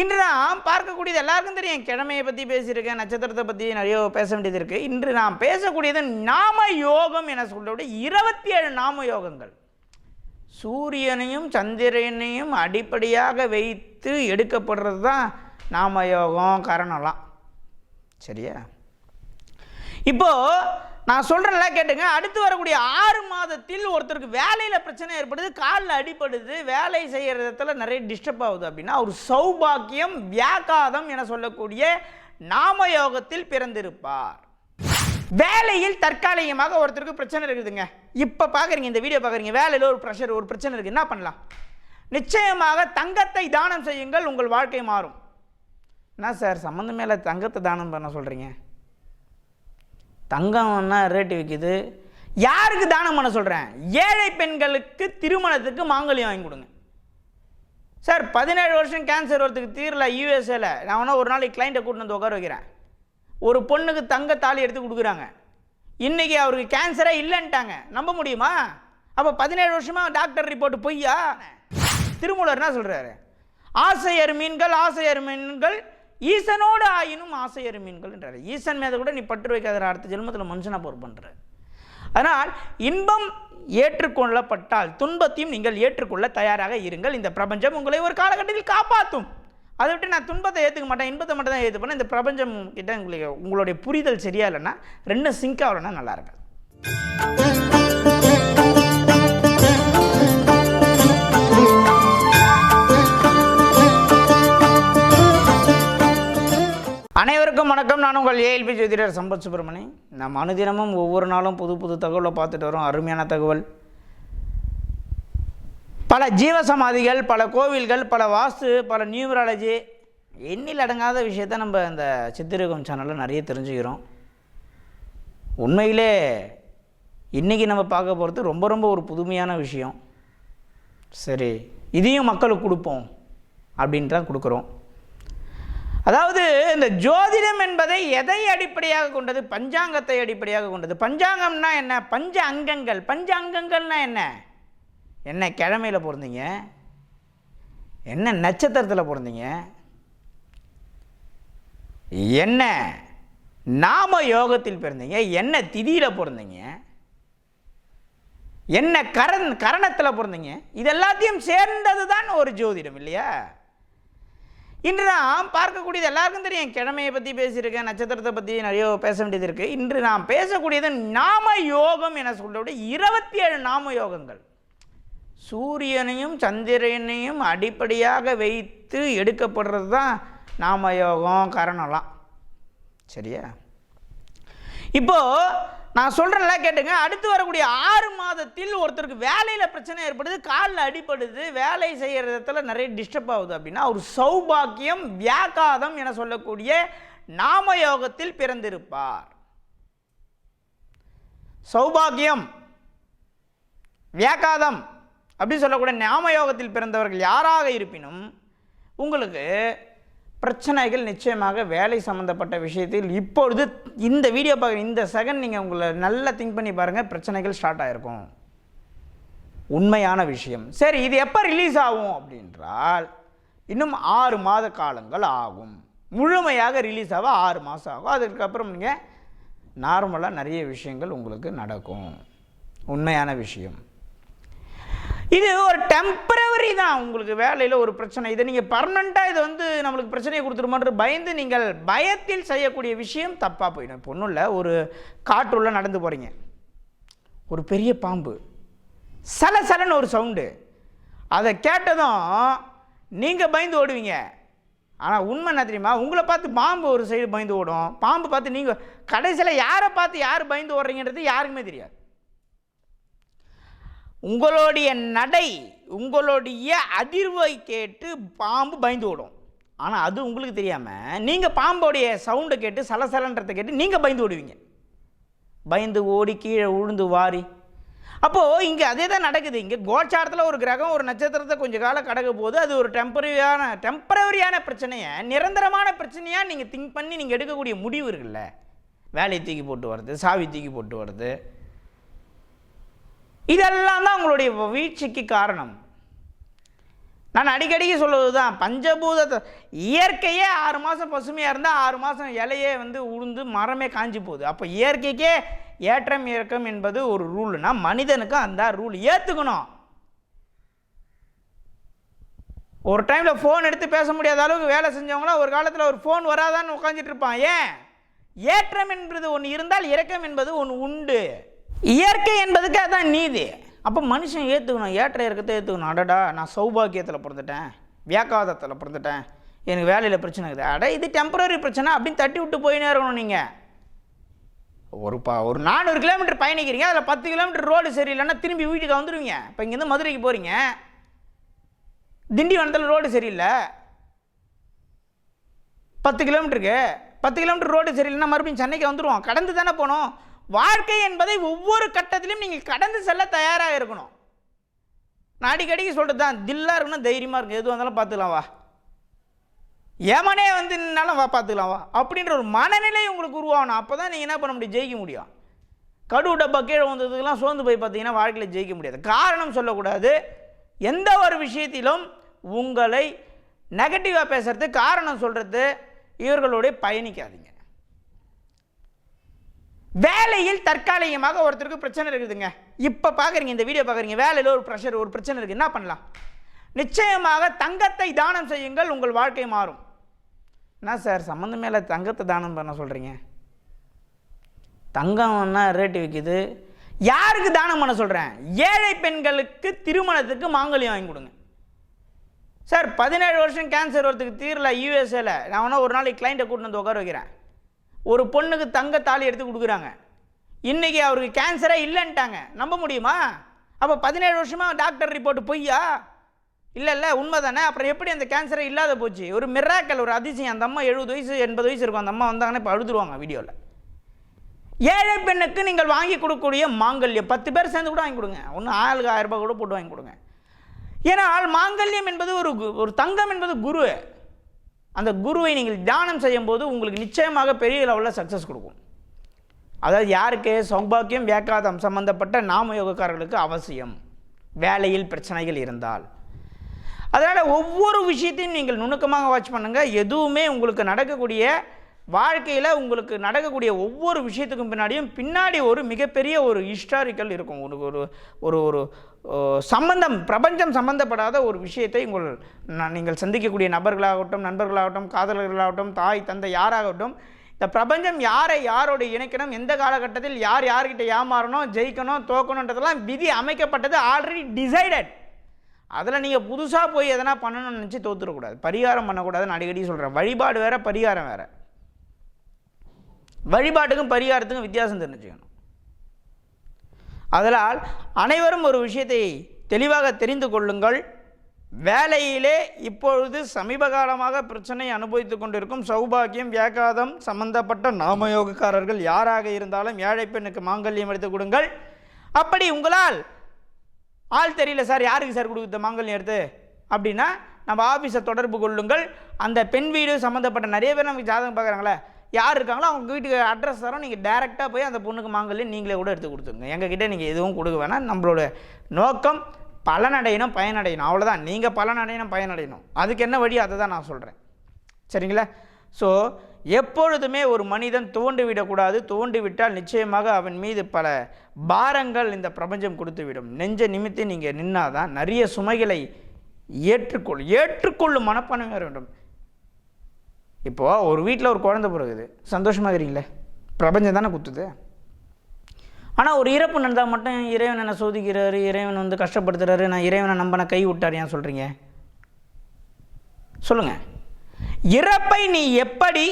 இன்று நாம் பார்க்கக்கூடியது எல்லாருக்கும் தெரியும். கிழமையை பற்றி பேசியிருக்கேன் நட்சத்திரத்தை பற்றி நிறைய பேச வேண்டியது இருக்குது இன்று நாம் பேசக்கூடியது நாம யோகம் என சொல்லக்கூடிய இருபத்தி ஏழு நாம யோகங்கள். சூரியனையும் சந்திரனையும் அடிப்படையாக வைத்து எடுக்கப்படுறது தான் நாம யோகம் கரணம்லாம். சரியா? இப்போது நான் சொல்கிறேன்ல கேட்டுங்க அடுத்து வரக்கூடிய ஆறு மாதத்தில் ஒருத்தருக்கு வேலையில் பிரச்சனை ஏற்படுது காலில் அடிபடுது வேலை செய்கிற இடத்துல நிறைய டிஸ்டர்ப் ஆகுது அப்படின்னா ஒரு சௌபாக்கியம் வியாக்காதம் என சொல்லக்கூடிய நாம யோகத்தில் பிறந்திருப்பார். வேலையில் தற்காலிகமாக ஒருத்தருக்கு பிரச்சனை இருக்குதுங்க. இப்போ பார்க்குறீங்க இந்த வீடியோ பார்க்குறீங்க வேலையில் ஒரு ப்ரெஷர் ஒரு பிரச்சனை இருக்குது என்ன பண்ணலாம்? நிச்சயமாக தங்கத்தை தானம் செய்யுங்கள் உங்கள் வாழ்க்கை மாறும். என்ன சார் சம்மந்தம் மேலே தங்கத்தை தானம் பண்ண சொல்கிறீங்க தங்கம் என்ன ரேட்டு விற்கிது யாருக்கு தானம் பண்ண சொல்கிறேன் ஏழை பெண்களுக்கு திருமணத்துக்கு மாங்கல்யம் வாங்கி கொடுங்க. சார் பதினேழு வருஷம் கேன்சர் வரத்துக்கு தீரல யூஎஸ்ஏல நான் வேணா ஒரு நாளைக்கு கிளைண்ட்டை கூட்டிட்டு வந்து உட்கார வைக்கிறேன். ஒரு பொண்ணுக்கு தங்க தாலி எடுத்து கொடுக்குறாங்க. இன்றைக்கி அவருக்கு கேன்சரே இல்லைன்ட்டாங்க. நம்ப முடியுமா? அப்போ பதினேழு வருஷமாக டாக்டர் ரிப்போர்ட் பொய்யா? திருமூலர் என்ன சொல்கிறாரு ஆசையர் மீன்கள் ஆசையர் மீன்கள் ஈசனோடு ஆயினும் ஆசையர் மீன்கள்ன்றாரு ஈசன் மேதை கூட நீ பற்று வைக்காத அடுத்த ஜென்மத்தில் மனுஷனாக போர் பண்ணுற அதனால் இன்பம் ஏற்றுக்கொள்ளப்பட்டால் துன்பத்தையும் நீங்கள் ஏற்றுக்கொள்ள தயாராக இருங்கள். இந்த பிரபஞ்சம் உங்களை ஒரு காலகட்டத்தில் காப்பாற்றும். அதை விட்டு நான் துன்பத்தை ஏற்றுக்க மாட்டேன் இன்பத்தை மட்டும் தான் ஏற்றுப்பேன் இந்த பிரபஞ்சம் கிட்ட உங்களுக்கு உங்களுடைய புரிதல் சரியா இல்லைன்னா ரெண்டும் சிங்க் ஆகலைன்னா நல்லா இருக்காது. நான் உங்கள் ஏஎல்பி ஜோதிடர் சம்பத் சுப்பிரமணி நம்ம அனுதினமும் ஒவ்வொரு நாளும் புது புது தகவலை பார்த்துட்டு வரோம். அருமையான தகவல். பல ஜீவசமாதிகள் பல கோவில்கள் பல வாஸ்து பல நியூமராலஜி எண்ணில் அடங்காத விஷயத்த நம்ம இந்த சித்திரகம் சேனலில் நிறைய தெரிஞ்சுக்கிறோம். உண்மையிலே இன்றைக்கி நம்ம பார்க்க போகிறது ரொம்ப ரொம்ப ஒரு புதுமையான விஷயம். சரி இதையும் மக்களுக்கு கொடுப்போம் அப்படின்ட்டு தான் கொடுக்குறோம். அதாவது இந்த ஜோதிடம் என்பதை எதை அடிப்படையாக கொண்டது? பஞ்சாங்கத்தை அடிப்படையாக கொண்டது. பஞ்சாங்கம்னா என்ன? பஞ்ச அங்கங்கள். பஞ்ச அங்கங்கள்னா என்ன? என்ன கிழமையில் பிறந்தீங்க? என்ன நட்சத்திரத்தில் பிறந்தீங்க? என்ன நாம யோகத்தில் பிறந்தீங்க? என்ன திதியில் பிறந்தீங்க? என்ன கரண் கரணத்தில் பிறந்தீங்க? இது எல்லாத்தையும் சேர்ந்தது தான் ஒரு ஜோதிடம் இல்லையா? இன்று நாம் பார்க்கக்கூடியது எல்லாருக்கும் தெரியும். கிழமையை பற்றி பேசியிருக்கேன் நட்சத்திரத்தை பற்றி நிறைய பேச வேண்டியது இருக்குது இன்று நாம் பேசக்கூடியது நாம யோகம் என சொல்லக்கூடிய இருபத்தி ஏழு நாம யோகங்கள். சூரியனையும் சந்திரனையும் அடிப்படையாக வைத்து எடுக்கப்படுறது தான் நாம யோகம் கரணம்லாம். சரியா? இப்போது நான் சொல்கிறேன்ல கேட்டுங்க. அடுத்து வரக்கூடிய ஆறு மாதத்தில் ஒருத்தருக்கு வேலையில் பிரச்சனை ஏற்படுது காலில் அடிப்படுது வேலை செய்கிற இடத்துல நிறைய டிஸ்டர்ப் ஆகுது அப்படின்னா ஒரு சௌபாக்கியம் வியாக்காதம் என சொல்லக்கூடிய நாம யோகத்தில் பிறந்திருப்பார். சௌபாக்கியம் வியாக்காதம் அப்படின்னு சொல்லக்கூடிய நாம யோகத்தில் பிறந்தவர்கள் யாராக இருப்பினும் உங்களுக்கு பிரச்சனைகள் நிச்சயமாக வேலை சம்மந்தப்பட்ட விஷயத்தில் இப்பொழுது இந்த வீடியோ பார்க்குற இந்த செகண்ட் நீங்கள் உங்களை நல்லா திங்க் பண்ணி பாருங்கள் பிரச்சனைகள் ஸ்டார்ட் ஆகிருக்கும் உண்மையான விஷயம். சரி இது எப்போ ரிலீஸ் ஆகும் அப்படின்றால் இன்னும் ஆறு மாத காலங்கள் ஆகும். முழுமையாக ரிலீஸ் ஆக ஆறு மாதம் ஆகும். அதுக்கப்புறம் நீங்கள் நார்மலாக நிறைய விஷயங்கள் உங்களுக்கு நடக்கும். உண்மையான விஷயம். இது ஒரு டெம்பரவரி தான். உங்களுக்கு வேலையில் ஒரு பிரச்சனை. இதை நீங்கள் பர்மனெண்ட்டாக இது வந்து நம்மளுக்கு பிரச்சனையை கொடுத்துருமான்ற பயந்து நீங்கள் பயத்தில் செய்யக்கூடிய விஷயம் தப்பாக போயிடும். இப்போ ஒன்றும் இல்லை. ஒரு காட்டுள்ள நடந்து போகிறீங்க ஒரு பெரிய பாம்பு. சல சலன்னு ஒரு சவுண்டு அதை கேட்டதும் நீங்கள் பயந்து ஓடுவீங்க. ஆனால் உண்மை என்ன தெரியுமா? உங்களை பார்த்து பாம்பு ஒரு சைடு பயந்து ஓடும். பாம்பு பார்த்து நீங்கள் கடைசியில் யாரை பார்த்து யார் பயந்து ஓடுறீங்கன்றது யாருக்குமே தெரியாது. உங்களுடைய நடை உங்களுடைய அதிர்வை கேட்டு பாம்பு பயந்து ஓடும். ஆனால் அது உங்களுக்கு தெரியாமல் நீங்கள் பாம்போடைய சவுண்டை கேட்டு சலசலன்றதை கேட்டு நீங்கள் பயந்து ஓடுவீங்க. பயந்து ஓடி கீழே உழுந்து வாரி. அப்போது இங்கே அதே தான் நடக்குது. இங்கே கோச்சாரத்தில் ஒரு கிரகம் ஒரு நட்சத்திரத்தை கொஞ்சம் காலம் கடக்க போது அது ஒரு டெம்பரரியான டெம்பரரியான பிரச்சனையை நிரந்தரமான பிரச்சனையாக நீங்கள் திங்க் பண்ணி நீங்கள் எடுக்கக்கூடிய முடிவு இருக்குல்ல. வேலையை தூக்கி போட்டு வர்றது சாவி தூக்கி போட்டு வர்றது. இதெல்லாம் தான் உங்களுடைய வீழ்ச்சிக்கு காரணம். நான் அடிக்கடிக்கு சொல்லுவது தான் பஞ்சபூத இயற்கையே ஆறு மாதம் பசுமையாக இருந்தால் ஆறு மாதம் இலையே வந்து உளுந்து மரமே காஞ்சி போகுது. அப்போ இயற்கைக்கே ஏற்றம் இறக்கம் என்பது ஒரு ரூல்னா மனிதனுக்கு அந்த ரூல் ஏற்றுக்கணும் ஒரு டைமில் ஃபோன் எடுத்து பேச முடியாத அளவுக்கு வேலை செஞ்சவங்களாம் ஒரு காலத்தில் ஒரு ஃபோன் வராதான்னு உட்காந்துட்டு இருப்பான். ஏன்? ஏற்றம் என்பது ஒன்று இருந்தால் இறக்கம் என்பது ஒன்று உண்டு. இயற்கை என்பதுக்கு அதான் நீதி. அப்போ மனுஷன் ஏற்றுக்கணும் ஏற்ற இறக்கத்தை ஏற்றுக்கணும் அடடா நான் சௌபாக்கியத்தில் பிறந்துட்டேன் வியாக்காதத்தில் பிறந்துட்டேன் எனக்கு வேலையில் பிரச்சனை இருக்குது. அட இது டெம்பரரி பிரச்சனை அப்படின்னு தட்டி விட்டு போயினே இருக்கணும் நீங்கள் ஒரு ப ஒரு நானூறு கிலோமீட்டர் பயணிக்கிறீங்க அதில் பத்து கிலோமீட்டர் ரோடு சரியில்லைன்னா திரும்பி வீட்டுக்கு வந்துடுவீங்க இப்போ இங்கேருந்து மதுரைக்கு போகிறீங்க திண்டிவனத்தில் ரோடு சரியில்லை. பத்து கிலோமீட்டருக்கு பத்து கிலோமீட்டர் ரோடு சரியில்லைன்னா மறுபடியும் சென்னைக்கு வந்துடுவோம் கடந்து தானே போகணும் வாழ்க்கை என்பதை ஒவ்வொரு கட்டத்திலும் நீங்கள் கடந்து செல்ல தயாராக இருக்கணும். நான் அடிக்கடிக்கு சொல்கிறது தான் தில்லாக இருக்கணும் தைரியமாக இருக்கும் எது வந்தாலும் பார்த்துக்கலாம் வா. ஏமனே வந்து நின்னாலும் வா பார்த்துக்கலாம் வா. அப்படின்ற ஒரு மனநிலை உங்களுக்கு உருவாகணும். அப்போ தான் நீங்கள் என்ன பண்ண முடியும்? ஜெயிக்க முடியும். கடு டப்பா கீழே வந்ததுக்கெல்லாம் சோர்ந்து போய் பார்த்தீங்கன்னா வாழ்க்கையில் ஜெயிக்க முடியாது. காரணம் சொல்லக்கூடாது. எந்த ஒரு விஷயத்திலும் உங்களை நெகட்டிவாக பேசுறது காரணம் சொல்கிறது இவர்களோடய பயணிக்காதீங்க. வேலையில் தற்காலிகமாக ஒருத்தருக்கு பிரச்சனை இருக்குதுங்க. இப்போ பார்க்குறீங்க இந்த வீடியோ பார்க்குறீங்க வேலையில் ஒரு ப்ரெஷர் ஒரு பிரச்சனை இருக்குது என்ன பண்ணலாம்? நிச்சயமாக தங்கத்தை தானம் செய்யுங்கள் உங்கள் வாழ்க்கை மாறும். என்ன சார் சம்மந்தமே இல்லை தங்கத்தை தானம் பண்ண சொல்கிறீங்க தங்கம்னா ரேட்டு விற்கிது யாருக்கு தானம் பண்ண சொல்கிறேன் ஏழை பெண்களுக்கு திருமணத்துக்கு மாங்கல்யம் வாங்கி கொடுங்க. சார் பதினேழு வருஷம் கேன்சர் வரத்துக்கு தீரல யூஎஸ்ஏல நான் வேணா ஒரு நாளைக்கு கிளைண்ட்டை கூட்டிட்டு வந்து உட்கார வைக்கிறேன். ஒரு பொண்ணுக்கு தங்க தாலி எடுத்து கொடுக்குறாங்க. இன்றைக்கி அவருக்கு கேன்சரே இல்லைன்ட்டாங்க. நம்ப முடியுமா? அப்போ பதினேழு வருஷமாக டாக்டர் ரிப்போர்ட் பொய்யா? இல்லை இல்லை உண்மை தானே அப்புறம் எப்படி அந்த கேன்சரே இல்லாத போச்சு? ஒரு மிராக்கல் ஒரு அதிசயம். அந்த அம்மா எழுபது வயசு எண்பது வயசு இருக்கும். அந்த அம்மா வந்தாங்கன்னா இப்போ அழுதுருவாங்க வீடியோவில் ஏழை பெண்ணுக்கு நீங்கள் வாங்கி கொடுக்கக்கூடிய மாங்கல்யம் பத்து பேர் சேர்ந்து கூட வாங்கி கொடுங்க. ஒன்று ஆளுக்கு ஆயிரம் ரூபாய் கூட போட்டு வாங்கி கொடுங்க. ஏன்னால் மாங்கல்யம் என்பது ஒரு கு- ஒரு தங்கம் என்பது குரு. அந்த குருவை நீங்கள் தியானம் செய்யும்போது உங்களுக்கு நிச்சயமாக பெரிய லெவலில் சக்ஸஸ் கொடுக்கும். அதாவது யாருக்கு? சௌபாக்கியம் வியாக்காதம் சம்பந்தப்பட்ட நாம யோகக்காரர்களுக்கு அவசியம். வேலையில் பிரச்சனைகள் இருந்தால். அதனால் ஒவ்வொரு விஷயத்தையும் நீங்கள் நுணுக்கமாக வாட்ச் பண்ணுங்கள் எதுவுமே உங்களுக்கு நடக்கக்கூடிய வாழ்க்கையில் உங்களுக்கு நடக்கக்கூடிய ஒவ்வொரு விஷயத்துக்கும் பின்னாடியும் பின்னாடி ஒரு மிகப்பெரிய ஒரு ஹிஸ்டாரிக்கல் இருக்கும். ஒரு ஒரு ஒரு ஒரு சம்பந்தம் பிரபஞ்சம் சம்பந்தப்படாத ஒரு விஷயத்தை உங்கள் நீங்கள் சந்திக்கக்கூடிய நபர்களாகட்டும் நண்பர்களாகட்டும் காதலர்களாகட்டும் தாய் தந்தை யாராகட்டும் இந்த பிரபஞ்சம் யாரை யாரோடு இணைக்கணும் எந்த காலகட்டத்தில் யார் யார்கிட்ட ஏமாறணும் ஜெயிக்கணும் தோக்கணுன்றதெல்லாம் விதி அமைக்கப்பட்டது ஆல்ரெடி டிசைடட் அதில் நீங்கள் புதுசாக போய் எதனா பண்ணணும்னு நினச்சி தோத்துடக்கூடாது பரிகாரம் பண்ணக்கூடாதுன்னு அடிக்கடி சொல்கிறேன் வழிபாடு வேறு பரிகாரம் வேறு. வழிபாட்டுக்கும் பரிகாரத்துக்கும் வித்தியாசம் தெரிஞ்சுக்கணும். அதனால் அனைவரும் ஒரு விஷயத்தை தெளிவாக தெரிந்து கொள்ளுங்கள். வேலையிலே இப்பொழுது சமீப காலமாக பிரச்சனை அனுபவித்துக் கொண்டிருக்கும் சௌபாக்கியம் வியாகாதம் சம்பந்தப்பட்ட நாமயோகக்காரர்கள் யாராக இருந்தாலும் ஏழை பெண்ணுக்கு மாங்கல்யம் எடுத்து கொடுங்கள். அப்படி உங்களால் ஆள் தெரியல சார் யாருக்கு சார் கொடுக்குறது மாங்கல்யம் எடுத்து? அப்படின்னா நம்ம ஆஃபீஸை தொடர்பு கொள்ளுங்கள். அந்த பெண் வீடு சம்மந்தப்பட்ட நிறைய பேர் நமக்கு ஜாதகம் பார்க்குறாங்களே யார் இருக்காங்களோ அவங்க வீட்டுக்கு அட்ரஸ் தரோம். நீங்கள் டேரெக்டாக போய் அந்த பொண்ணுக்கு மாங்கல்யம் நீங்களே கூட எடுத்து கொடுத்துருங்க. எங்ககிட்ட நீங்கள் எதுவும் கொடுக்க வேணாம். நம்மளோட நோக்கம் பலனடையணும் பயனடையணும். அவ்வளோதான் நீங்கள் பலனடையணும் பயனடையணும். அதுக்கு என்ன வழி? அதை தான் நான் சொல்கிறேன் சரிங்களா? ஸோ எப்பொழுதுமே ஒரு மனிதன் தோண்டி விடக்கூடாது. தோண்டி விட்டால் நிச்சயமாக அவன் மீது பல பாரங்கள் இந்த பிரபஞ்சம் கொடுத்துவிடும். நெஞ்ச நிமித்தி நீங்கள் நின்னாதான் நிறைய சுமைகளை ஏற்றுக்கொள் ஏற்றுக்கொள்ளும் மனப்பான்மை வர வேண்டும். இப்போது ஒரு வீட்டில் ஒரு குழந்தை பிறகுது. சந்தோஷமாக இருக்கிறீங்களே? பிரபஞ்சம் தானே குத்துது. ஆனால் ஒரு இறப்பு நடந்தால் மட்டும் இறைவன் என்னை சோதிக்கிறாரு இறைவன் வந்து கஷ்டப்படுத்துகிறாரு நான் இறைவனை நம்பின கை விட்டார் ஏன் சொல்கிறீங்க சொல்லுங்கள் இறப்பை நீ எப்படி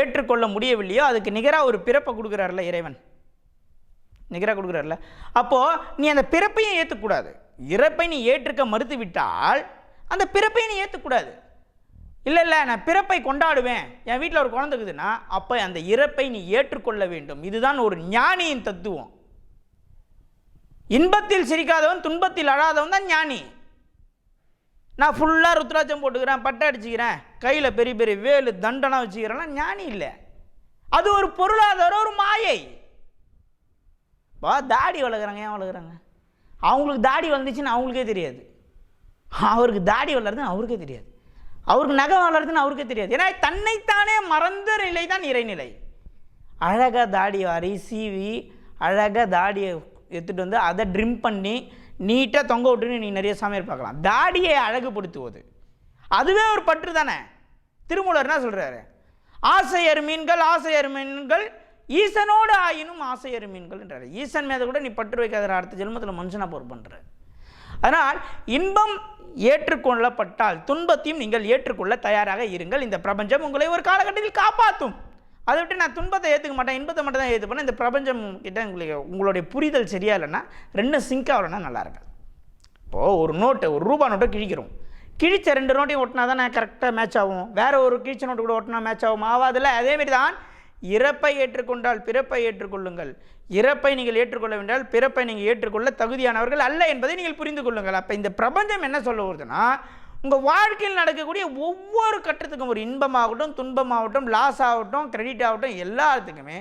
ஏற்றுக்கொள்ள முடியவில்லையோ அதுக்கு நிகராக ஒரு பிறப்பை கொடுக்குறாருல இறைவன். நிகராக கொடுக்குறாருல அப்போது நீ அந்த பிறப்பையும் ஏற்றுக்கூடாது இறப்பை நீ ஏற்றுக்க மறுத்து விட்டால் அந்த பிறப்பையும் நீ ஏற்றுக்கூடாது இல்லை இல்லை நான் பிறப்பை கொண்டாடுவேன். என் வீட்டில் ஒரு குழந்தை இருக்குதுன்னா அப்போ அந்த இறப்பை நீ ஏற்றுக்கொள்ள வேண்டும். இதுதான் ஒரு ஞானியின் தத்துவம். இன்பத்தில் சிரிக்காதவன் துன்பத்தில் அழாதவன் தான் ஞானி. நான் ஃபுல்லாக ருத்ராட்சம் போட்டுக்கிறேன் பட்டை அடிச்சுக்கிறேன் கையில் பெரிய பெரிய வேலு தண்டனை வச்சுக்கிறேன்னா ஞானி இல்லை. அது ஒரு பொருளாதாரம் ஒரு மாயை. வா தாடி வளர்க்குறாங்க ஏன் வளர்க்குறாங்க? அவங்களுக்கு தாடி வளர்ந்துச்சுன்னு அவங்களுக்கே தெரியாது. அவருக்கு தாடி வளர்றதுன்னு அவருக்கே தெரியாது. அவருக்கு நகை வளருதுன்னு அவருக்கே தெரியாது. ஏன்னா தன்னைத்தானே மறந்த நிலை தான் இறைநிலை. அழகாக தாடி வாரி சீவி அழகாக தாடியை எடுத்துகிட்டு வந்து அதை ட்ரிம் பண்ணி நீட்டாக தொங்க விட்டுன்னு நீ நிறைய சமையல் பார்க்கலாம். தாடியை அழகுபடுத்துவது. அதுவே ஒரு பற்று தானே? திருமூலர் என்ன சொல்கிறாரு ஆசையர் மீன்கள் ஆசையர் மீன்கள் ஈசனோடு ஆயினும் ஆசையர் மீன்கள்ன்றார் ஈசன் மேதை கூட நீ பற்று வைக்காத அடுத்த ஜென்மத்தில் மனுஷனாக போர் பண்ணுற அதனால் இன்பம் ஏற்றுக்கொள்ளப்பட்டால் துன்பத்தையும் நீங்கள் ஏற்றுக்கொள்ள தயாராக இருங்கள். இந்த பிரபஞ்சம் உங்களை ஒரு காலகட்டத்தில் காப்பாற்றும். அதை விட்டு நான் துன்பத்தை ஏற்றுக்க மாட்டேன் இன்பத்தை மட்டும் தான் ஏற்றுப்பேன்? இந்த பிரபஞ்சம் கிட்ட உங்களுக்கு உங்களுடைய புரிதல் சரியா இல்லைன்னா ரெண்டும் சிங்க் ஆகலைன்னா நல்லா இருக்கும் இப்போது ஒரு நோட்டு ஒரு ரூபா நோட்டை கிழிக்கிறோம். கிழிச்ச ரெண்டு நோட்டையும் ஒட்டினா நான் கரெக்டாக மேட்ச் ஆகும். வேறு ஒரு கிழிச்ச நோட்டு கூட ஒட்டினா மேட்ச் ஆகும். ஆகாதில்ல? அதேமாரி தான் இறப்பை ஏற்றுக்கொண்டால் பிறப்பை ஏற்றுக்கொள்ளுங்கள். இறப்பை நீங்கள் ஏற்றுக்கொள்ள வேண்டால் பிறப்பை நீங்கள் ஏற்றுக்கொள்ள தகுதியானவர்கள் அல்ல என்பதை நீங்கள் புரிந்து கொள்ளுங்கள். அப்போ இந்த பிரபஞ்சம் என்ன சொல்ல வருதுன்னா உங்கள் வாழ்க்கையில் நடக்கக்கூடிய ஒவ்வொரு கட்டத்துக்கும் ஒரு இன்பமாகட்டும் துன்பமாகட்டும் லாஸ் ஆகட்டும் கிரெடிட் ஆகட்டும் எல்லாத்துக்குமே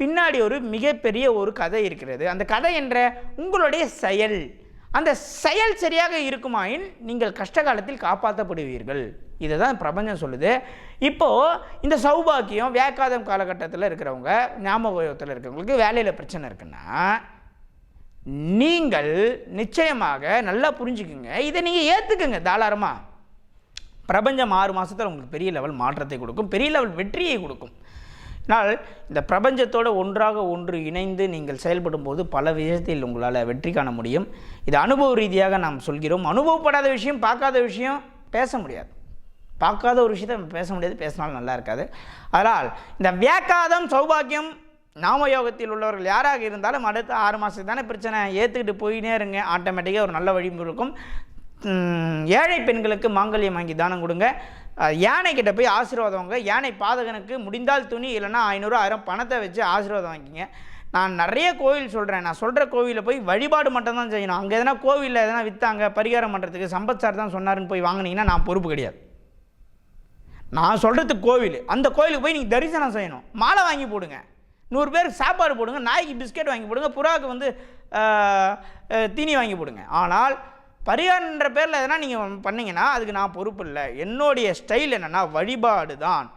பின்னாடி ஒரு மிகப்பெரிய ஒரு கதை இருக்கிறது. அந்த கதை என்ற உங்களுடைய செயல். அந்த செயல் சரியாக இருக்குமாயின் நீங்கள் கஷ்ட காலத்தில் காப்பாற்றப்படுவீர்கள் இதை தான் பிரபஞ்சம் சொல்லுது. இப்போது இந்த சௌபாக்கியம் வேக்காதம் காலகட்டத்தில் இருக்கிறவங்க ஞாபகத்தில் இருக்கிறவங்களுக்கு வேலையில் பிரச்சனை இருக்குன்னா நீங்கள் நிச்சயமாக நல்லா புரிஞ்சுக்குங்க. இதை நீங்கள் ஏற்றுக்குங்க தாராளமாக பிரபஞ்சம் ஆறு மாதத்தில் உங்களுக்கு பெரிய லெவல் மாற்றத்தை கொடுக்கும். பெரிய லெவல் வெற்றியை கொடுக்கும். ஆனால் இந்த பிரபஞ்சத்தோடு ஒன்றாக ஒன்று இணைந்து நீங்கள் செயல்படும் போது பல விஷயத்தில் உங்களால் வெற்றி காண முடியும். இது அனுபவ ரீதியாக நாம் சொல்கிறோம். அனுபவப்படாத விஷயம் பார்க்காத விஷயம் பேச முடியாது. பார்க்காத ஒரு விஷயத்தை நம்ம பேச முடியாது. பேசினாலும் நல்லா இருக்காது. அதனால் இந்த வியாக்காதம் சௌபாகியம் நாமயோகத்தில் உள்ளவர்கள் யாராக இருந்தாலும் அடுத்த ஆறு மாதத்துக்கு தானே பிரச்சனை. ஏற்றுக்கிட்டு போயினே இருங்க. ஆட்டோமேட்டிக்காக ஒரு நல்ல வழிமுறை இருக்கும். ஏழை பெண்களுக்கு மாங்கல்யம் வாங்கி தானம் கொடுங்க. யானை கிட்ட போய் ஆசீர்வாதம் வாங்க யானை பாதகனுக்கு முடிந்தால் துணி இல்லைன்னா ஐநூறு ஆயிரம் பணத்தை வச்சு ஆசீர்வாதம் வாங்கிக்கிங்க. நான் நிறைய கோவில் சொல்கிறேன் நான் சொல்கிற கோவிலில் போய் வழிபாடு மட்டும் தான் செய்யணும். அங்கே எதனா கோவிலில் எதனா விற்றாங்க பரிகாரம் பண்ணுறதுக்கு சம்பத் சார் தான் சொன்னாருன்னு போய் வாங்கினீங்கன்னா நான் பொறுப்பு கிடையாது. நான் சொல்கிறது கோவில். அந்த கோவிலுக்கு போய் நீங்கள் தரிசனம் செய்யணும். மாலை வாங்கி போடுங்க. நூறு பேருக்கு சாப்பாடு போடுங்க. நாய்க்கு பிஸ்கெட் வாங்கி போடுங்க. புறாவுக்கு வந்து தீனி வாங்கி போடுங்க. ஆனால் பரிகாரன்ற பேரில் எதனா நீங்கள் பண்ணிங்கன்னா அதுக்கு நான் பொறுப்பு இல்லை. என்னுடைய ஸ்டைல் என்னென்னா வழிபாடு தான்.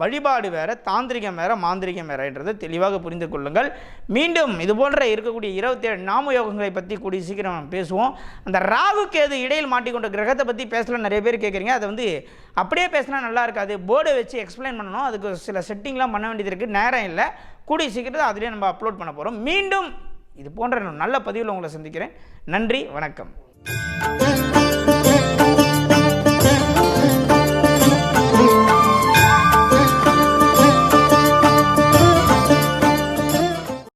வழிபாடு வேற தாந்திரிகம் வேற மாந்திரிகம் வேறன்றதை தெளிவாக புரிந்து கொள்ளுங்கள். மீண்டும் இது போன்ற இருக்கக்கூடிய இருபத்தேழு நாம யோகங்களை பற்றி கூடிய சீக்கிரம் பேசுவோம். அந்த ராகு கேது இடையில் மாட்டிக்கொண்ட கிரகத்தை பற்றி பேசலாம் நிறைய பேர் கேட்குறீங்க அதை வந்து அப்படியே பேசினா நல்லா இருக்காது. போர்டை வச்சு எக்ஸ்பிளைன் பண்ணணும். அதுக்கு சில செட்டிங்லாம் பண்ண வேண்டியது இருக்குது நேரம் இல்லை. கூடிய சீக்கிரத்தை அதிலே நம்ம அப்லோட் பண்ண போகிறோம் மீண்டும் இது போன்ற நல்ல பதிவில் உங்களை சந்திக்கிறேன். நன்றி. வணக்கம். 嗯。